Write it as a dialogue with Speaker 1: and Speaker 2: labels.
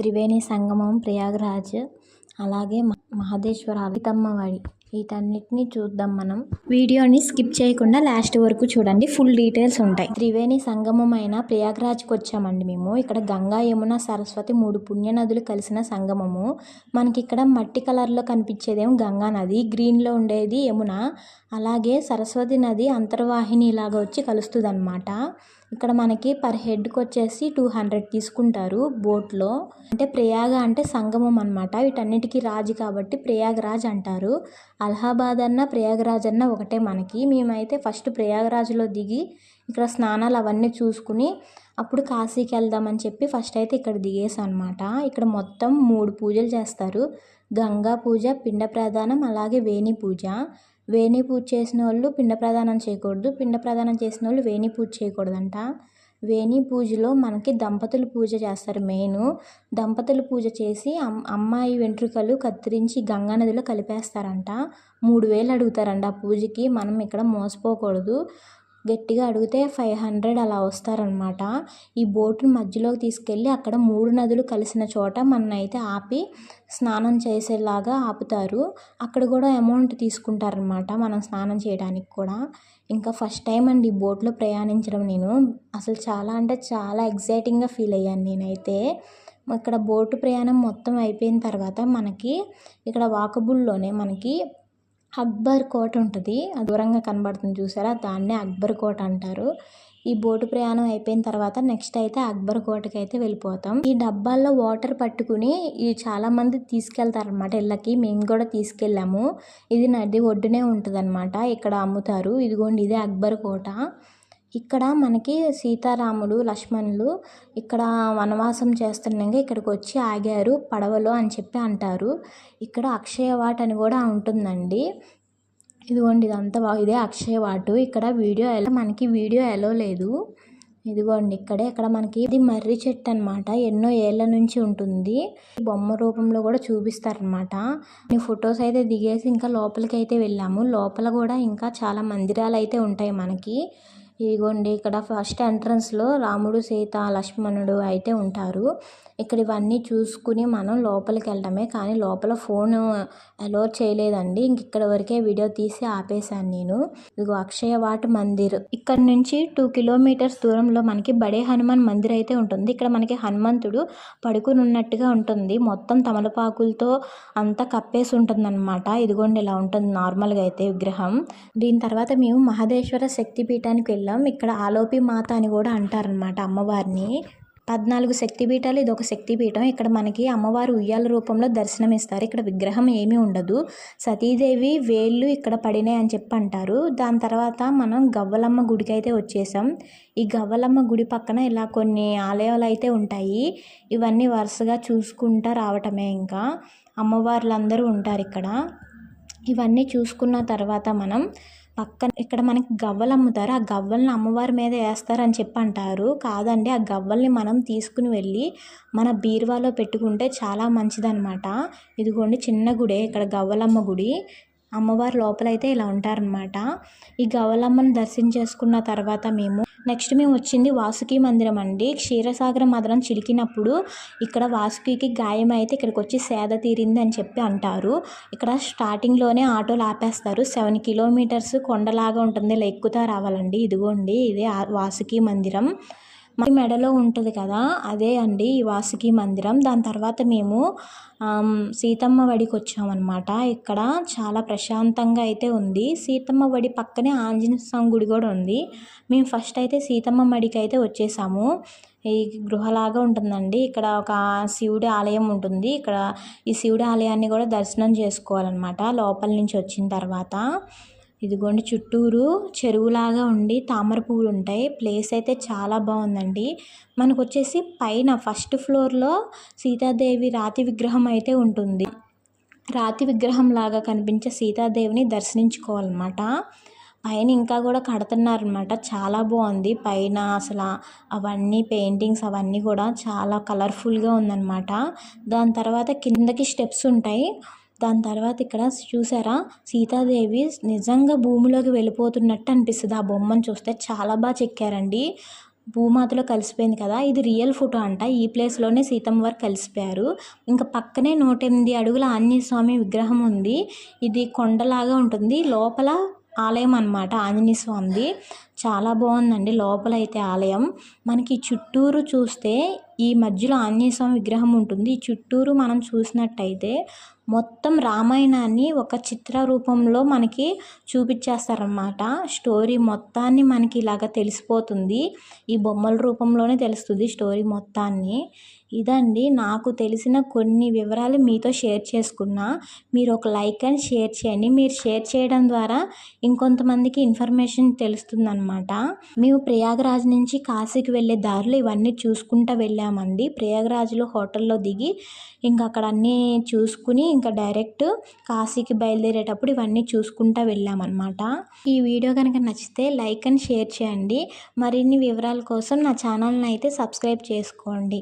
Speaker 1: త్రివేణి సంగమం ప్రయాగరాజ్ అలాగే మ- మహదేశ్వర అవితమ్మవాడి వీటన్నిటిని చూద్దాం మనం. వీడియోని స్కిప్ చేయకుండా లాస్ట్ వరకు చూడండి. ఫుల్ డీటెయిల్స్ ఉంటాయి. త్రివేణి సంగమం అయిన ప్రయాగరాజ్కి వచ్చామండి మేము. ఇక్కడ గంగా యమున సరస్వతి మూడు పుణ్యనదులు కలిసిన సంగమము. మనకి ఇక్కడ మట్టి కలర్లో కనిపించేదేమో గంగా నది గ్రీన్లో ఉండేది యమున. అలాగే సరస్వతి నది అంతర్వాహిని ఇలాగ వచ్చి కలుస్తుంది ఇక్కడ మనకి పర్ హెడ్కి వచ్చేసి టూ హండ్రెడ్ తీసుకుంటారు బోట్లో. అంటే ప్రయాగ అంటే సంగమం అనమాట వీటన్నిటికీ రాజు కాబట్టి ప్రయాగరాజ్ అంటారు. అలహాబాద్ అన్న ప్రయాగరాజ్ అన్న ఒకటే మనకి. మేమైతే ఫస్ట్ ప్రయాగరాజ్లో దిగి ఇక్కడ స్నానాలు అవన్నీ చూసుకుని అప్పుడు కాశీకి వెళ్దామని చెప్పి ఫస్ట్ అయితే ఇక్కడ దిగేసాం అనమాట ఇక్కడ మొత్తం మూడు పూజలు చేస్తారు. గంగా పూజ పిండ ప్రధానం అలాగే వేణి పూజ. వేణి పూజ చేసిన వాళ్ళు పిండ ప్రదానం చేయకూడదు. పిండ ప్రదానం చేసిన వాళ్ళు వేణి పూజ చేయకూడదంట. వేణి పూజలో మనకి దంపతులు పూజ చేస్తారు మెయిన్. దంపతులు పూజ చేసి అమ్ అమ్మాయి వెంట్రుకలు కత్తిరించి గంగా నదిలో కలిపేస్తారంట. మూడు వేలు అడుగుతారంట ఆ పూజకి. మనం ఇక్కడ మోసపోకూడదు. గట్టిగా అడిగితే ఫైవ్ హండ్రెడ్ అలా వస్తారనమాట ఈ బోటుని మధ్యలోకి తీసుకెళ్ళి అక్కడ మూడు నదులు కలిసిన చోట మన అయితే ఆపి స్నానం చేసేలాగా ఆపుతారు. అక్కడ కూడా అమౌంట్ తీసుకుంటారనమాట మనం స్నానం చేయడానికి కూడా. ఇంకా ఫస్ట్ టైం అండి ఈ బోట్లో ప్రయాణించడం నేను. అసలు చాలా అంటే చాలా ఎగ్జైటింగ్గా ఫీల్ అయ్యాను నేనైతే. ఇక్కడ బోటు ప్రయాణం మొత్తం అయిపోయిన తర్వాత మనకి ఇక్కడ వాకబుల్లోనే మనకి అక్బర్ కోట ఉంటుంది. అది దూరంగా కనబడుతుంది చూసారా? దాన్నే అక్బర్ కోట అంటారు. ఈ బోటు ప్రయాణం అయిపోయిన తర్వాత నెక్స్ట్ అయితే అక్బర్ కోటకి అయితే వెళ్ళిపోతాం. ఈ డబ్బాల్లో వాటర్ పట్టుకుని ఇది చాలా మంది తీసుకెళ్తారు అనమాట ఇళ్ళకి. మేము కూడా తీసుకెళ్ళాము. ఇది నది ఒడ్డునే ఉంటుంది ఇక్కడ అమ్ముతారు. ఇదిగోండి ఇదే అక్బర్ కోట. ఇక్కడ మనకి సీతారాముడు లక్ష్మణులు ఇక్కడ వనవాసం చేస్తుండగా ఇక్కడికి వచ్చి ఆగారు పడవలో అని చెప్పి అంటారు. ఇక్కడ అక్షయ వాట్ అని కూడా ఉంటుందండి. ఇదిగోండి ఇదంతా బా- ఇదే అక్షయ వాటు ఇక్కడ వీడియో ఎలా మనకి వీడియో ఎలో లేదు. ఇదిగోండి ఇక్కడే ఇక్కడ మనకి ఇది మర్రి చెట్టు అనమాట ఎన్నో ఏళ్ళ నుంచి ఉంటుంది. బొమ్మ రూపంలో కూడా చూపిస్తారనమాట ఈ ఫొటోస్ అయితే దిగేసి ఇంకా లోపలికి అయితే వెళ్ళాము. లోపల కూడా ఇంకా చాలా మందిరాలు అయితే ఉంటాయి మనకి. ఇదిగోండి ఇక్కడ ఫస్ట్ ఎంట్రన్స్లో రాముడు సీత లక్ష్మణుడు అయితే ఉంటారు. ఇక్కడ ఇవన్నీ చూసుకుని మనం లోపలికి వెళ్ళడమే కానీ లోపల ఫోన్ అలో చేయలేదండి. ఇంక ఇక్కడ వరకే వీడియో తీసి ఆపేశాను నేను. ఇదిగో అక్షయ వాట్ మందిర్. ఇక్కడ నుంచి టూ కిలోమీటర్స్ దూరంలో మనకి బడే హనుమాన్ మందిర్ అయితే ఉంటుంది. ఇక్కడ మనకి హనుమంతుడు పడుకుని ఉన్నట్టుగా ఉంటుంది. మొత్తం తమలపాకులతో అంతా కప్పేసి ఉంటుంది అనమాట ఇదిగోండి ఇలా ఉంటుంది నార్మల్గా అయితే విగ్రహం. దీని తర్వాత మేము మహదేశ్వర శక్తిపీఠానికి వెళ్ళాము వెళ్ళాం ఇక్కడ ఆలోపి మాత అని కూడా అంటారనమాట అమ్మవారిని. పద్నాలుగు శక్తిపీఠాలు ఇది ఒక శక్తిపీఠం. ఇక్కడ మనకి అమ్మవారు ఉయ్యాల రూపంలో దర్శనం ఇస్తారు ఇక్కడ విగ్రహం ఏమీ ఉండదు. సతీదేవి వేళ్ళు ఇక్కడ పడినాయి అని చెప్పి అంటారు. దాని తర్వాత మనం గవ్వలమ్మ గుడికి అయితే వచ్చేసాం. ఈ గవ్వలమ్మ గుడి పక్కన ఇలా కొన్ని ఆలయాలు అయితే ఉంటాయి. ఇవన్నీ వరుసగా చూసుకుంటా రావటమే ఇంకా. అమ్మవార్లందరూ ఉంటారు ఇక్కడ. ఇవన్నీ చూసుకున్న తర్వాత మనం పక్కన ఇక్కడ మనకి గవ్వలు అమ్ముతారు. ఆ గవ్వల్ని అమ్మవారి మీద వేస్తారని చెప్పి అంటారు. కాదండి ఆ గవ్వల్ని మనం తీసుకుని వెళ్ళి మన బీరువాలో పెట్టుకుంటే చాలా మంచిదన్నమాట. ఇదిగోండి చిన్న గుడే ఇక్కడ గవ్వలమ్మ గుడి. అమ్మవారి లోపలైతే ఇలా ఉంటారనమాట ఈ గవ్వలమ్మని దర్శించేసుకున్న తర్వాత మేము నెక్స్ట్ మేము వచ్చింది వాసుకి మందిరం అండి. క్షీరసాగర మదనం చిలికినప్పుడు ఇక్కడ వాసుకికి గాయం అయితే ఇక్కడికి వచ్చి సేద తీరింది అని చెప్పి అంటారు. ఇక్కడ స్టార్టింగ్లోనే ఆటోలు ఆపేస్తారు సెవెన్ కిలోమీటర్స్ కొండలాగా ఉంటుంది. ఇలా ఎక్కుతా రావాలండి. ఇదిగోండి ఇదే వాసుకి మందిరం. మరి మెడలో ఉంటుంది కదా అదే అండి ఈ వాసుకి మందిరం. దాని తర్వాత మేము సీతమ్మ వడికి వచ్చామన్నమాట. ఇక్కడ చాలా ప్రశాంతంగా అయితే ఉంది. సీతమ్మ వడి పక్కనే ఆంజనేయ స్వామి గుడి కూడా ఉంది. మేము ఫస్ట్ అయితే సీతమ్మ వడికి అయితే వచ్చేసాము. ఈ గృహలాగా ఉంటుందండి. ఇక్కడ ఒక శివుడి ఆలయం ఉంటుంది. ఇక్కడ ఈ శివుడి ఆలయాన్ని కూడా దర్శనం చేసుకోవాలన్నమాట లోపల నుంచి వచ్చిన తర్వాత. ఇదిగోండి చుట్టూరు చెరువులాగా ఉండి తామర పువ్వులు ఉంటాయి ప్లేస్ అయితే చాలా బాగుందండి. మనకు వచ్చేసి పైన ఫస్ట్ ఫ్లోర్లో సీతాదేవి రాతి విగ్రహం అయితే ఉంటుంది. రాతి విగ్రహం లాగా కనిపించే సీతాదేవిని దర్శించుకోవాలన్నమాట. పైన ఇంకా కూడా కడుతున్నారనమాట చాలా బాగుంది. పైన అసలు అవన్నీ పెయింటింగ్స్ అవన్నీ కూడా చాలా కలర్ఫుల్గా ఉందన్నమాట. దాని తర్వాత కిందకి స్టెప్స్ ఉంటాయి. దాని తర్వాత ఇక్కడ చూసారా? సీతాదేవి నిజంగా భూమిలోకి వెళ్ళిపోతున్నట్టు అనిపిస్తుంది. ఆ బొమ్మను చూస్తే చాలా బాగా చెక్కారండి. భూమాతలో కలిసిపోయింది కదా? ఇది రియల్ ఫోటో అంట. ఈ ప్లేస్లోనే సీతమ్మ వారు కలిసిపోయారు. ఇంకా పక్కనే నూట ఎనిమిది అడుగుల ఆంజనేయ స్వామి విగ్రహం ఉంది. ఇది కొండలాగా ఉంటుంది. లోపల ఆలయం అన్నమాట ఆంజనేయ స్వామిది చాలా బాగుందండి లోపల అయితే ఆలయం. మనకి చుట్టూరు చూస్తే ఈ మధ్యలో ఆంజనేయ స్వామి విగ్రహం ఉంటుంది. ఈ చుట్టూరు మనం చూసినట్టయితే మొత్తం రామాయణాన్ని ఒక చిత్ర రూపంలో మనకి చూపించేస్తారన్నమాట. స్టోరీ మొత్తాన్ని మనకి ఇలాగ తెలిసిపోతుంది. ఈ బొమ్మల రూపంలోనే తెలుస్తుంది స్టోరీ మొత్తాన్ని. ఇదండి నాకు తెలిసిన కొన్ని వివరాలు మీతో షేర్ చేసుకున్నా. మీరు ఒక లైక్ అండ్ షేర్ చేయండి. మీరు షేర్ చేయడం ద్వారా ఇంకొంతమందికి ఇన్ఫర్మేషన్ తెలుస్తుందన్నమాట. మేము ప్రయాగరాజ్ నుంచి కాశీకి వెళ్ళే దారిలో ఇవన్నీ చూసుకుంటూ వెళ్ళామండి. ప్రయాగరాజ్లో హోటల్లో దిగి ఇంకా అక్కడ అన్నీ చూసుకుని ఇంకా డైరెక్ట్ కాశీకి బయలుదేరేటప్పుడు ఇవన్నీ చూసుకుంటూ వెళ్ళామన్నమాట. ఈ వీడియో కనుక నచ్చితే లైక్ అండ్ షేర్ చేయండి. మరిన్ని వివరాల కోసం నా ఛానల్ని అయితే సబ్స్క్రైబ్ చేసుకోండి.